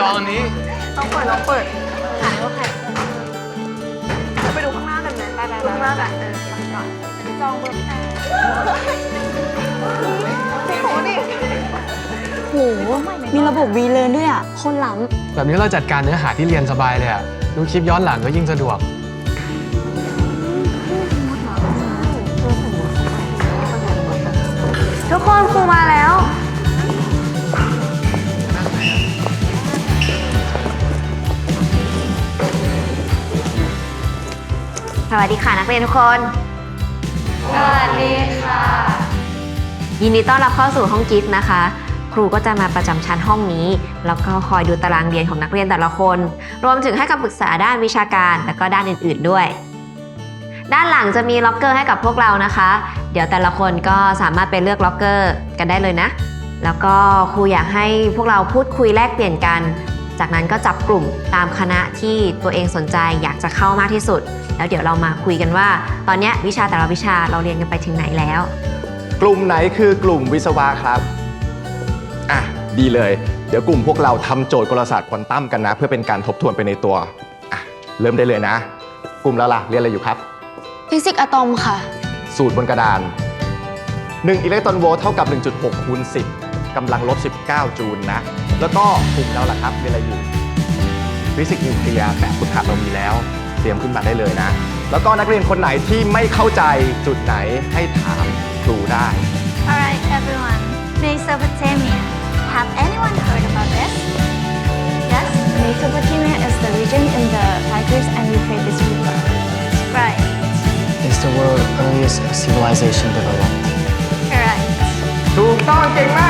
จองอันนี้ต้องเปิดต้องเปิดหาว่าใครเราไปดูข้างหน้ากันไหมไปไปข้างหน้ากันเออไปก่อนจองเบอร์พี่โหดิโหมีระบบวีเลนด้วยอะคนล้แบบนี้เราจัดการเนื้อหาที่เรียนสบายเลยอะดูคลิปย้อนหลังก็ยิ่งสะดวกทุกคนครูมาแล้ว สวัสดีค่ะนักเรียนทุกคน สวัสดีค่ะ ยินดีต้อนรับเข้าสู่ห้องกิฟต์นะคะ ครูก็จะมาประจำชั้นห้องนี้ แล้วก็คอยดูตารางเรียนของนักเรียนแต่ละคน รวมถึงให้คำปรึกษาด้านวิชาการและก็ด้านอื่น ๆด้วย ด้านหลังจะมีล็อกเกอร์ให้กับพวกเรานะคะ เดี๋ยวแต่ละคนก็สามารถไปเลือกล็อกเกอร์กันได้เลยนะ แล้วก็ครูอยากให้พวกเราพูดคุยแลกเปลี่ยนกัน จากนั้นก็จับกลุ่มตามคณะที่ตัวเองสนใจอยากจะเข้ามากที่สุด แล้วเดี๋ยวเรามาคุยกันว่า ตอนเนี้ยวิชาแต่ละวิชาเราเรียนกันไปถึงไหนแล้ว กลุ่มไหนคือกลุ่มวิศวะครับอะดีเลย เดี๋ยวกลุ่มพวกเราทำโจทย์กลศาสตร์ควอนตัมกันนะ เพื่อเป็นการทบทวนไปในตัวอะเริ่มได้เลยนะ กลุ่มแล้วล่ะเรียนอะไรอยู่ครับำฟิสิกส์อะตอมค่ะ สูตรบนกระดาน 1 อิเล็กตรอนโวลต์เท่ากับ 1.6คูณ10กำลังลบ 19 จูลนะ แล้วก็กลุ่มแล้วล่ะครับเรียนอะไรอยู่ฟิสิกส์นิวเคลียร์แบบฝึกหัดเรามีแล้วเตรียมขึ้นมาได้เลยนะ แล้วก็นักเรียนคนไหนที่ไม่เข้าใจจุดไหนให้ถามครูได้ Alright, everyone. Mesopotamia. Have anyone heard about this? Yes? Mesopotamia is the region in the Tigris and Euphrates River. Right. is the world's earliest civilization developed. Correct. ถูกต้องเก่งมาก